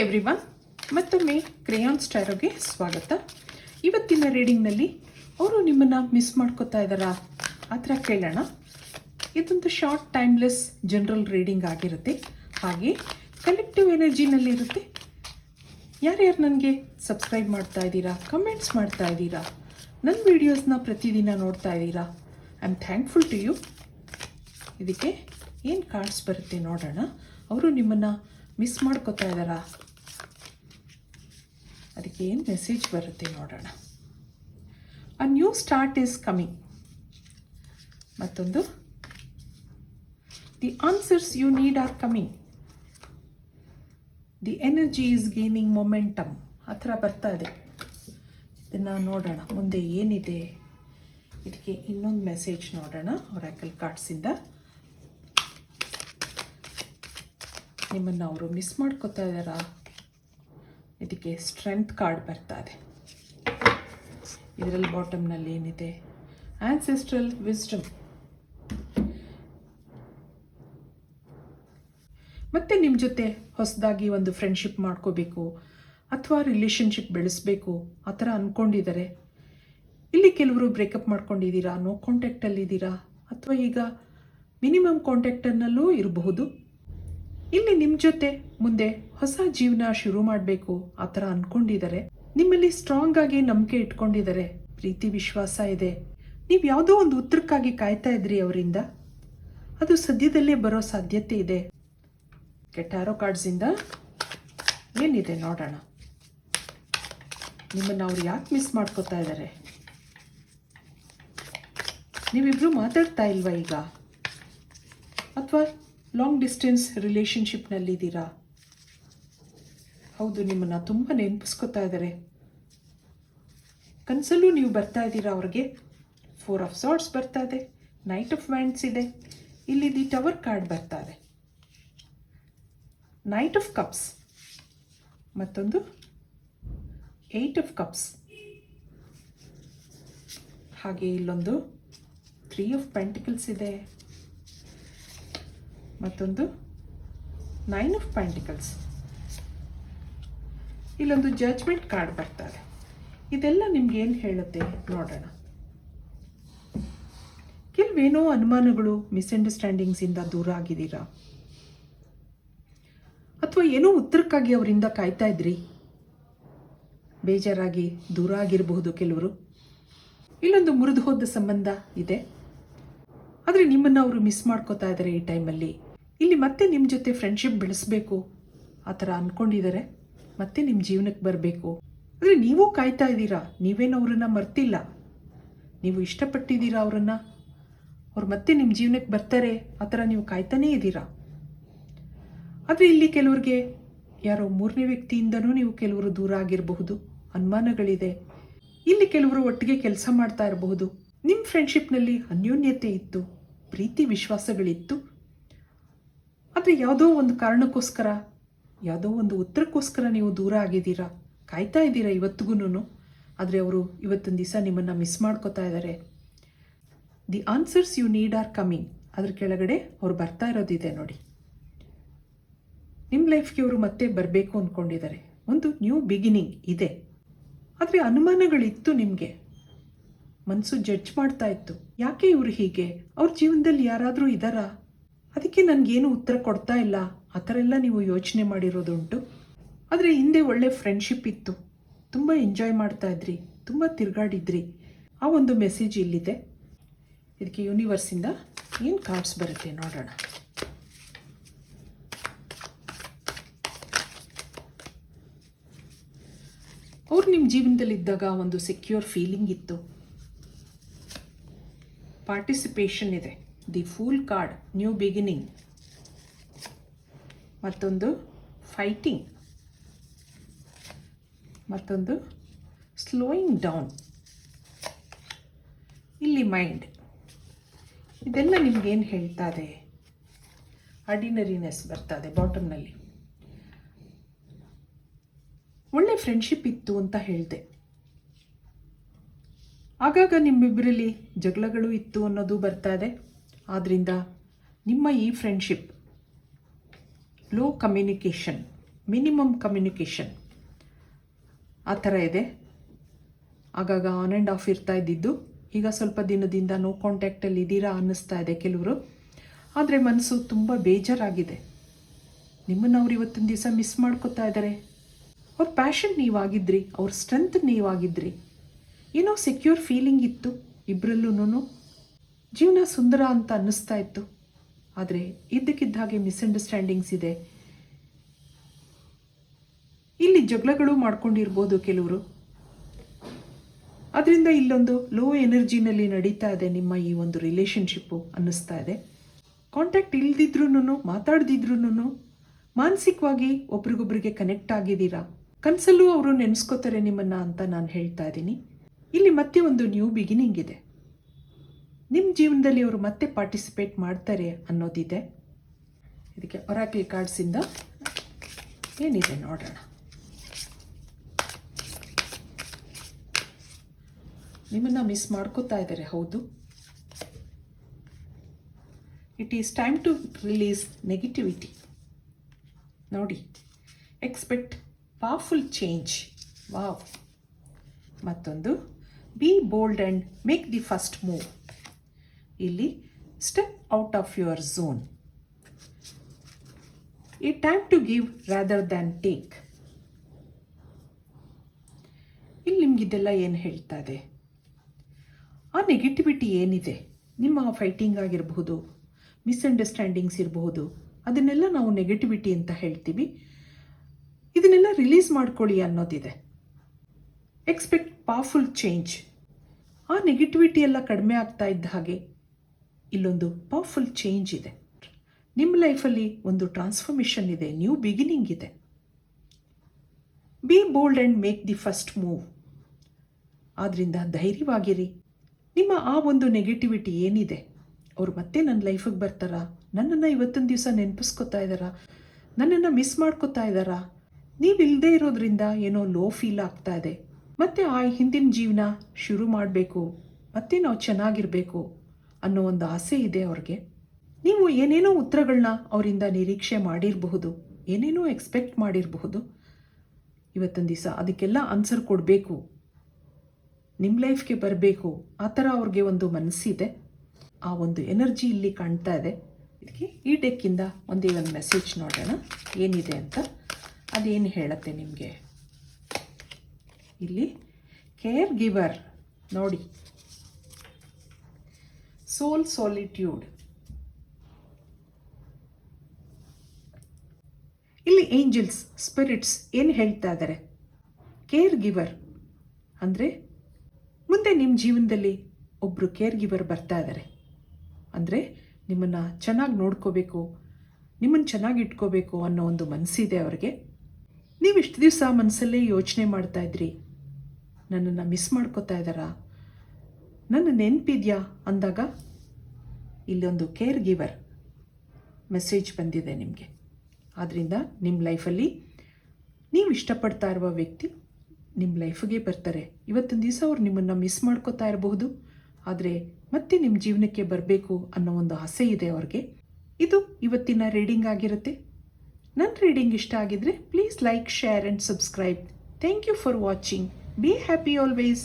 Everyone ಮತ್ತೊಮ್ಮೆ ಕ್ರೇಯಾನ್ ಸ್ಟಾರೋಗೆ ಸ್ವಾಗತ. ಇವತ್ತಿನ ರೀಡಿಂಗ್ನಲ್ಲಿ ಅವರು ನಿಮ್ಮನ್ನು ಮಿಸ್ ಮಾಡ್ಕೋತಾ ಇದ್ದಾರಾ? ಆ ಥರ ಕೇಳೋಣ. ಇದೊಂದು ಶಾರ್ಟ್, ಟೈಮ್ಲೆಸ್, ಜನರಲ್ ರೀಡಿಂಗ್ ಆಗಿರುತ್ತೆ. ಹಾಗೆ ಕಲೆಕ್ಟಿವ್ ಎನರ್ಜಿನಲ್ಲಿ ಇರುತ್ತೆ. ಯಾರ್ಯಾರು ನನಗೆ ಸಬ್ಸ್ಕ್ರೈಬ್ ಮಾಡ್ತಾ ಇದ್ದೀರಾ, ಕಮೆಂಟ್ಸ್ ಮಾಡ್ತಾ ಇದ್ದೀರಾ ನನ್ನ ವೀಡಿಯೋಸ್ನ ಪ್ರತಿದಿನ ನೋಡ್ತಾ ಇದ್ದೀರಾ, I am thankful to you. ಇದಕ್ಕೆ ಏನು ಕಾರ್ಡ್ಸ್ ಬರುತ್ತೆ ನೋಡೋಣ. ಅವರು ನಿಮ್ಮನ್ನು ಮಿಸ್ ಮಾಡ್ಕೋತಾ ಇದ್ದಾರಾ? ಅದಕ್ಕೆ ಏನು ಮೆಸೇಜ್ ಬರುತ್ತೆ ನೋಡೋಣ. A new start is coming ಮತ್ತೊಂದು. The answers you need are coming the energy is gaining momentum ಆ ಥರ ಬರ್ತಾ ಇದೆ. ಇದನ್ನು ನೋಡೋಣ. ಮುಂದೆ ಏನಿದೆ? ಇದಕ್ಕೆ ಇನ್ನೊಂದು ಮೆಸೇಜ್ ನೋಡೋಣ ಒರಾಕಲ್ ಕಾರ್ಡ್ಸಿಂದ ನಿಮ್ಮನ್ನು ಅವರು ಮಿಸ್ ಮಾಡ್ಕೋತಾ ಇದ್ದಾರಾ? ಇದಕ್ಕೆ ಸ್ಟ್ರೆಂತ್ ಕಾರ್ಡ್ ಬರ್ತಾ ಇದೆ ಇದರಲ್ಲಿ ಬಾಟಮ್ನಲ್ಲಿ ಏನಿದೆ? ಆನ್ಸೆಸ್ಟ್ರಲ್ ವಿಸ್ಡಮ್ ಮತ್ತೆ ನಿಮ್ಮ ಜೊತೆ ಹೊಸದಾಗಿ ಒಂದು ಫ್ರೆಂಡ್ಶಿಪ್ ಮಾಡ್ಕೋಬೇಕು, ಅಥವಾ ರಿಲೇಷನ್ಶಿಪ್ ಬೆಳೆಸಬೇಕು, ಆ ಥರ ಅಂದ್ಕೊಂಡಿದ್ದಾರೆ ಇಲ್ಲಿ ಕೆಲವರು ಬ್ರೇಕಪ್ ಮಾಡ್ಕೊಂಡಿದ್ದೀರಾ? ನೋ ಕಾಂಟ್ಯಾಕ್ಟಲ್ಲಿದ್ದೀರಾ ಅಥವಾ ಈಗ ಮಿನಿಮಮ್ ಕಾಂಟ್ಯಾಕ್ಟರ್ನಲ್ಲೂ ಇರಬಹುದು? ಇಲ್ಲಿ ನಿಮ್ಮ ಜೊತೆ ಮುಂದೆ ಹೊಸ ಜೀವನ ಶುರು ಮಾಡಬೇಕು ಆ ಥರ ಅಂದ್ಕೊಂಡಿದ್ದಾರೆ ನಿಮ್ಮಲ್ಲಿ ಸ್ಟ್ರಾಂಗ್ ಆಗಿ ನಂಬಿಕೆ ಇಟ್ಕೊಂಡಿದ್ದಾರೆ. ಪ್ರೀತಿ ವಿಶ್ವಾಸ ಇದೆ. ನೀವು ಯಾವುದೋ ಒಂದು ಉತ್ತರಕ್ಕಾಗಿ ಕಾಯ್ತಾ ಇದ್ರಿ ಅವರಿಂದ? ಅದು ಸದ್ಯದಲ್ಲೇ ಬರೋ ಸಾಧ್ಯತೆ ಇದೆ. ಕೆಟ್ಟಾರೋ ಕಾರ್ಡ್ಸಿಂದ ಏನಿದೆ ನೋಡೋಣ. ನಿಮ್ಮನ್ನು ಅವ್ರು ಯಾಕೆ ಮಿಸ್ ಮಾಡ್ಕೋತಾ ಇದ್ದಾರೆ? ನೀವಿಬ್ರು ಮಾತಾಡ್ತಾ ಇಲ್ವಾ ಈಗ? ಅಥವಾ ಲಾಂಗ್ ಡಿಸ್ಟೆನ್ಸ್ ರಿಲೇಷನ್ಶಿಪ್ನಲ್ಲಿದ್ದೀರಾ ಹೌದು, ನಿಮ್ಮನ್ನು ತುಂಬ ನೆನಪಿಸ್ಕೊತಾ ಇದ್ದಾರೆ. ಕನಸಲ್ಲೂ ನೀವು ಬರ್ತಾ ಇದ್ದೀರಾ ಅವ್ರಿಗೆ? ಫೋರ್ ಆಫ್ ಸಾರ್ಟ್ಸ್ ಬರ್ತಾ ಇದೆ ನೈಟ್ ಆಫ್ ವ್ಯಾಂಡ್ಸ್ ಇದೆ, ಇಲ್ಲಿ ದಿ ಟವರ್ ಕಾರ್ಡ್ ಬರ್ತಾ ಇದೆ. ನೈಟ್ ಆಫ್ ಕಪ್ಸ್ ಮತ್ತೊಂದು? ಏಯ್ಟ್ ಆಫ್ ಕಪ್ಸ್ ಹಾಗೆ ಇಲ್ಲೊಂದು? ತ್ರೀ ಆಫ್ ಪೆಂಟಿಕಲ್ಸ್ ಇದೆ. ಮತ್ತೊಂದು ನೈನ್ ಆಫ್ ಪ್ಯಾಂಟಿಕಲ್ಸ್ ಇಲ್ಲೊಂದು ಜಡ್ಜ್ಮೆಂಟ್ ಕಾರ್ಡ್ ಬರ್ತಾರೆ ಇದೆಲ್ಲ ನಿಮ್ಗೆ ಏನು ಹೇಳುತ್ತೆ ನೋಡೋಣ. ಕೆಲವೇನೋ ಅನುಮಾನಗಳು ಮಿಸ್ಅಂಡರ್ಸ್ಟ್ಯಾಂಡಿಂಗ್ಸಿಂದ ದೂರ ಆಗಿದ್ದೀರಾ? ಅಥವಾ ಏನೋ ಉತ್ತರಕ್ಕಾಗಿ ಅವರಿಂದ ಕಾಯ್ತಾ ಇದ್ರಿ? ಬೇಜಾರಾಗಿ ದೂರ ಆಗಿರಬಹುದು ಕೆಲವರು. ಇಲ್ಲೊಂದು ಮುರಿದು ಹೋದ ಸಂಬಂಧ ಇದೆ. ಆದರೆ ನಿಮ್ಮನ್ನು ಅವರು ಮಿಸ್ ಮಾಡ್ಕೋತಾ ಇದ್ದಾರೆ ಈ ಟೈಮಲ್ಲಿ ಇಲ್ಲಿ ಮತ್ತೆ ನಿಮ್ಮ ಜೊತೆ ಫ್ರೆಂಡ್ಶಿಪ್ ಬೆಳೆಸಬೇಕು. ಆ ಥರ ಅಂದ್ಕೊಂಡಿದ್ದಾರೆ ಮತ್ತೆ ನಿಮ್ಮ ಜೀವನಕ್ಕೆ ಬರಬೇಕು. ಅಂದರೆ ನೀವು ಕಾಯ್ತಾ ಇದ್ದೀರಾ? ನೀವೇನು ಅವ್ರನ್ನ ಮರ್ತಿಲ್ಲ? ನೀವು ಇಷ್ಟಪಟ್ಟಿದ್ದೀರಾ ಅವರನ್ನು? ಅವ್ರು ಮತ್ತೆ ನಿಮ್ಮ ಜೀವನಕ್ಕೆ ಬರ್ತಾರೆ. ಆ ಥರ ನೀವು ಕಾಯ್ತಾನೇ ಇದ್ದೀರಾ? ಆದರೆ ಇಲ್ಲಿ ಕೆಲವ್ರಿಗೆ ಯಾರೋ ಮೂರನೇ ವ್ಯಕ್ತಿಯಿಂದನೂ ನೀವು ಕೆಲವರು ದೂರ ಆಗಿರಬಹುದು. ಅನುಮಾನಗಳಿದೆ. ಇಲ್ಲಿ ಕೆಲವರು ಒಟ್ಟಿಗೆ ಕೆಲಸ ಮಾಡ್ತಾ ಇರಬಹುದು. ನಿಮ್ಮ ಫ್ರೆಂಡ್ಶಿಪ್ನಲ್ಲಿ ಅನ್ಯೋನ್ಯತೆ ಇತ್ತು. ಪ್ರೀತಿ ವಿಶ್ವಾಸಗಳಿತ್ತು. ಆದರೆ ಯಾವುದೋ ಒಂದು ಕಾರಣಕ್ಕೋಸ್ಕರ, ಯಾವುದೋ ಒಂದು ಉತ್ತರಕ್ಕೋಸ್ಕರ ನೀವು ದೂರ ಆಗಿದ್ದೀರಾ? ಕಾಯ್ತಾ ಇದ್ದೀರಾ ಇವತ್ತಿಗೂ ಆದರೆ ಅವರು ಇವತ್ತೊಂದು ದಿವಸ ನಿಮ್ಮನ್ನು ಮಿಸ್ ಮಾಡ್ಕೋತಾ ಇದ್ದಾರೆ the answers you need are coming ಅದ್ರ ಕೆಳಗಡೆ ಅವ್ರು ಬರ್ತಾ ಇರೋದಿದೆ ನೋಡಿ. ನಿಮ್ಮ ಲೈಫ್ಗೆ ಅವರು ಮತ್ತೆ ಬರಬೇಕು ಅಂದ್ಕೊಂಡಿದ್ದಾರೆ ಒಂದು ನ್ಯೂ ಬಿಗಿನಿಂಗ್ ಇದೆ. ಆದರೆ ಅನುಮಾನಗಳಿತ್ತು ನಿಮಗೆ. ಮನಸ್ಸು ಜಡ್ಜ್ ಮಾಡ್ತಾ ಇತ್ತು. ಯಾಕೆ ಇವರು ಹೀಗೆ? ಅವ್ರ ಜೀವನದಲ್ಲಿ ಯಾರಾದರೂ ಇದ್ದಾರಾ ಅದಕ್ಕೆ ನನಗೇನು ಉತ್ತರ ಕೊಡ್ತಾ ಇಲ್ಲ. ಆ ಥರ ಎಲ್ಲ ನೀವು ಯೋಚನೆ ಮಾಡಿರೋದುಂಟು. ಆದರೆ ಹಿಂದೆ ಒಳ್ಳೆ ಫ್ರೆಂಡ್ಶಿಪ್ ಇತ್ತು. ತುಂಬ ಎಂಜಾಯ್ ಮಾಡ್ತಾ ಇದ್ರಿ. ತುಂಬ ತಿರುಗಾಡಿದ್ರಿ. ಆ ಒಂದು ಮೆಸೇಜ್ ಇಲ್ಲಿದೆ. ಇದಕ್ಕೆ ಯೂನಿವರ್ಸಿಂದ ಏನು ಕಾರ್ಡ್ಸ್ ಬರುತ್ತೆ ನೋಡೋಣ. ಅವ್ರು ನಿಮ್ಮ ಜೀವನದಲ್ಲಿದ್ದಾಗ ಒಂದು ಸೆಕ್ಯೂರ್ ಫೀಲಿಂಗ್ ಇತ್ತು. ಪಾರ್ಟಿಸಿಪೇಷನ್ ಇದೆ. The fool card, new beginning. ಮತ್ತೊಂದು ಫೈಟಿಂಗ್. ಮತ್ತೊಂದು ಸ್ಲೋಯಿಂಗ್ ಡೌನ್. ಇಲ್ಲಿ ಮೈಂಡ್. ಇದೆಲ್ಲ ನಿಮ್ಗೇನು ಹೇಳ್ತಾ ಇದೆ? ಅರ್ಡಿನರಿನೆಸ್ ಬರ್ತದೆ ಬಾಟಮ್ನಲ್ಲಿ ಒಳ್ಳೆ ಫ್ರೆಂಡ್ಶಿಪ್ ಇತ್ತು ಅಂತ ಹೇಳಿದೆ. ಆಗಾಗ ನಿಮ್ಮಿಬ್ಬರಲ್ಲಿ ಜಗಳಗಳು ಇತ್ತು ಅನ್ನೋದು ಬರ್ತಾ ಇದೆ. ಆದ್ದರಿಂದ ನಿಮ್ಮ ಈ friendship low communication minimum communication ಆ ಥರ ಇದೆ. ಆಗಾಗ ಆನ್ ಆ್ಯಂಡ್ ಆಫ್ ಇರ್ತಾ ಇದ್ದಿದ್ದು, ಈಗ ಸ್ವಲ್ಪ ದಿನದಿಂದ ನೋ ಕಾಂಟ್ಯಾಕ್ಟಲ್ಲಿ ಇದ್ದೀರಾ ಅನ್ನಿಸ್ತಾ ಇದೆ ಕೆಲವರು. ಆದರೆ ಮನಸ್ಸು ತುಂಬ ಬೇಜಾರಾಗಿದೆ. ನಿಮ್ಮನ್ನು ಅವ್ರು ಇವತ್ತಿನ ದಿವಸ ಮಿಸ್ ಮಾಡ್ಕೋತಾ ಇದ್ದಾರೆ ಅವ್ರ ಪ್ಯಾಷನ್ ನೀವಾಗಿದ್ರಿ, ಅವ್ರ ಸ್ಟ್ರೆಂತ್ ನೀವಾಗಿದ್ರಿ. ಏನೋ ಸೆಕ್ಯೂರ್ ಫೀಲಿಂಗ್ ಇತ್ತು ಇಬ್ಬರಲ್ಲೂ ಜೀವನ ಸುಂದರ ಅಂತ ಅನ್ನಿಸ್ತಾ ಇತ್ತು. ಆದರೆ ಇದ್ದಕ್ಕಿದ್ದ ಹಾಗೆ ಮಿಸ್ಅಂಡರ್ಸ್ಟ್ಯಾಂಡಿಂಗ್ಸ್ ಇದೆ. ಇಲ್ಲಿ ಜಗಳಗಳು ಮಾಡ್ಕೊಂಡಿರ್ಬೋದು ಕೆಲವರು. ಅದರಿಂದ ಇಲ್ಲೊಂದು ಲೋ ಎನರ್ಜಿನಲ್ಲಿ ನಡೀತಾ ಇದೆ ನಿಮ್ಮ ಈ ಒಂದು ರಿಲೇಷನ್ಶಿಪ್ಪು ಅನ್ನಿಸ್ತಾ ಇದೆ. ಕಾಂಟ್ಯಾಕ್ಟ್ ಇಲ್ದಿದ್ರೂ ಮಾತಾಡ್ದಿದ್ರೂ ಮಾನಸಿಕವಾಗಿ ಒಬ್ರಿಗೊಬ್ರಿಗೆ ಕನೆಕ್ಟ್ ಆಗಿದ್ದೀರಾ? ಕನಸಲ್ಲೂ ಅವರು ನೆನೆಸ್ಕೋತಾರೆ ನಿಮ್ಮನ್ನ ಅಂತ ನಾನು ಹೇಳ್ತಾ ಇದ್ದೀನಿ. ಇಲ್ಲಿ ಮತ್ತೆ ಒಂದು ನ್ಯೂ ಬಿಗಿನಿಂಗ್ ಇದೆ. ನಿಮ್ಮ ಜೀವನದಲ್ಲಿ ಅವರು ಮತ್ತೆ ಪಾರ್ಟಿಸಿಪೇಟ್ ಮಾಡ್ತಾರೆ ಅನ್ನೋದಿದೆ. ಇದಕ್ಕೆ ಒರಾಕಲ್ ಕಾರ್ಡ್ಸಿಂದ ಏನಿದೆ ನೋಡೋಣ. ನಿಮ್ಮನ್ನು ಮಿಸ್ ಮಾಡ್ಕೋತಾ ಇದ್ದಾರೆ, ಹೌದು. It is time to release negativity ನೋಡಿ ಎಕ್ಸ್ಪೆಕ್ಟ್ ಪವರ್ಫುಲ್ ಚೇಂಜ್ ವಾವ್ ಮತ್ತೊಂದು be bold and make the first move ಇಲ್ಲಿ step out of your zone ಈ time to give rather than take ಇಲ್ಲಿ ನಿಮಗಿದೆಲ್ಲ ಏನು ಹೇಳ್ತಾ ಇದೆ? ಆ ನೆಗೆಟಿವಿಟಿ ಏನಿದೆ? ನಿಮ್ಮ ಫೈಟಿಂಗ್ ಆಗಿರಬಹುದು ಮಿಸ್ಅಂಡರ್ಸ್ಟ್ಯಾಂಡಿಂಗ್ಸ್ ಇರಬಹುದು, ಅದನ್ನೆಲ್ಲ ನಾವು ನೆಗೆಟಿವಿಟಿ ಅಂತ ಹೇಳ್ತೀವಿ. ಇದನ್ನೆಲ್ಲ ರಿಲೀಸ್ ಮಾಡ್ಕೊಳ್ಳಿ ಅನ್ನೋದಿದೆ. ಎಕ್ಸ್ಪೆಕ್ಟ್ ಪವರ್ಫುಲ್ ಚೇಂಜ್ ಆ ನೆಗೆಟಿವಿಟಿ ಎಲ್ಲ ಕಡಿಮೆ ಆಗ್ತಾ ಇದ್ದ ಹಾಗೆ ಇಲ್ಲೊಂದು ಪವರ್ಫುಲ್ ಚೇಂಜ್ ಇದೆ. ನಿಮ್ಮ ಲೈಫಲ್ಲಿ ಒಂದು ಟ್ರಾನ್ಸ್ಫಾರ್ಮೇಷನ್ ಇದೆ ನ್ಯೂ ಬಿಗಿನಿಂಗ್ ಇದೆ. Be bold and make the first move ಆದ್ದರಿಂದ ಧೈರ್ಯವಾಗಿರಿ. ನಿಮ್ಮ ಆ ಒಂದು ನೆಗೆಟಿವಿಟಿ ಏನಿದೆ? ಅವರು ಮತ್ತೆ ನನ್ನ ಲೈಫಿಗೆ ಬರ್ತಾರಾ? ನನ್ನನ್ನು ಇವತ್ತಿನ ದಿವಸ ನೆನಪಿಸ್ಕೊತಾ ಇದ್ದಾರಾ ನನ್ನನ್ನು ಮಿಸ್ ಮಾಡ್ಕೋತಾ ಇದ್ದಾರಾ ನೀವು ಇಲ್ಲದೆ ಇರೋದ್ರಿಂದ ಏನೋ ಲೋ ಫೀಲ್ ಆಗ್ತಾ ಇದೆ. ಮತ್ತೆ ಆ ಹಿಂದಿನ ಜೀವನ ಶುರು ಮಾಡಬೇಕು. ಮತ್ತೆ ನಾವು ಚೆನ್ನಾಗಿರಬೇಕು. ಅನ್ನೋ ಒಂದು ಆಸೆ ಇದೆ ಅವ್ರಿಗೆ. ನೀವು ಏನೇನೋ ಉತ್ತರಗಳನ್ನ ಅವರಿಂದ ನಿರೀಕ್ಷೆ ಮಾಡಿರಬಹುದು, ಏನೇನೋ ಎಕ್ಸ್ಪೆಕ್ಟ್ ಮಾಡಿರಬಹುದು. ಇವತ್ತಿನ ದಿವಸ ಅದಕ್ಕೆಲ್ಲ ಆನ್ಸರ್ ಕೊಡಬೇಕು. ನಿಮ್ಮ ಲೈಫ್ಗೆ ಬರಬೇಕು. ಆ ಥರ ಅವ್ರಿಗೆ ಒಂದು ಮನಸ್ಸಿದೆ. ಆ ಒಂದು ಎನರ್ಜಿ ಇಲ್ಲಿ ಕಾಣ್ತಾ ಇದೆ. ಇದಕ್ಕೆ ಈ ಡೆಕ್ಕಿಂದ ಒಂದೇ ಒಂದು ಮೆಸೇಜ್ ನೋಡೋಣ. ಏನಿದೆ ಅಂತ. ಅದೇನು ಹೇಳುತ್ತೆ ನಿಮಗೆ? ಇಲ್ಲಿ ಕೇರ್ ಗಿವರ್ ನೋಡಿ. ಸೋಲ್ ಸಾಲಿಟ್ಯೂಡ್ ಇಲ್ಲಿ ಏಂಜಲ್ಸ್ ಸ್ಪಿರಿಟ್ಸ್ ಏನು ಹೇಳ್ತಾ ಇದ್ದಾರೆ ಕೇರ್ ಗಿವರ್ ಅಂದರೆ ಮುಂದೆ ನಿಮ್ಮ ಜೀವನದಲ್ಲಿ ಒಬ್ಬರು ಕೇರ್ ಗಿವರ್ ಬರ್ತಾ ಇದ್ದಾರೆ ಅಂದರೆ ನಿಮ್ಮನ್ನು ಚೆನ್ನಾಗಿ ನೋಡ್ಕೋಬೇಕು ನಿಮ್ಮನ್ನು ಚೆನ್ನಾಗಿ ಇಟ್ಕೋಬೇಕು ಅನ್ನೋ ಒಂದು ಮನಸ್ಸಿದೆ ಅವರಿಗೆ. ನೀವು ಇಷ್ಟು ದಿವಸ ಮನಸ್ಸಲ್ಲೇ ಯೋಚನೆ ಮಾಡ್ತಾ ಇದ್ರಿ. ನನ್ನನ್ನು ಮಿಸ್ ಮಾಡ್ಕೋತಾ ಇದ್ದಾರಾ ನನ್ನ ನೆನಪಿದೆಯಾ? ಅಂದಾಗ ಇಲ್ಲೊಂದು ಕೇರ್ ಗಿವರ್ ಮೆಸೇಜ್ ಬಂದಿದೆ ನಿಮಗೆ. ಆದ್ದರಿಂದ ನಿಮ್ಮ ಲೈಫಲ್ಲಿ ನೀವು ಇಷ್ಟಪಡ್ತಾ ಇರುವ ವ್ಯಕ್ತಿ ನಿಮ್ಮ ಲೈಫಿಗೆ ಬರ್ತಾರೆ. ಇವತ್ತಿನ ದಿವಸ ಅವ್ರು ನಿಮ್ಮನ್ನು ಮಿಸ್ ಮಾಡ್ಕೋತಾ ಇರಬಹುದು. ಆದರೆ ಮತ್ತೆ ನಿಮ್ಮ ಜೀವನಕ್ಕೆ ಬರಬೇಕು ಅನ್ನೋ ಒಂದು ಆಸೆ ಇದೆ ಅವ್ರಿಗೆ. ಇದು ಇವತ್ತಿನ ರೀಡಿಂಗ್ ಆಗಿರುತ್ತೆ. ನನ್ನ ರೀಡಿಂಗ್ ಇಷ್ಟ ಆಗಿದ್ರೆ please like share and subscribe thank you for watching be happy always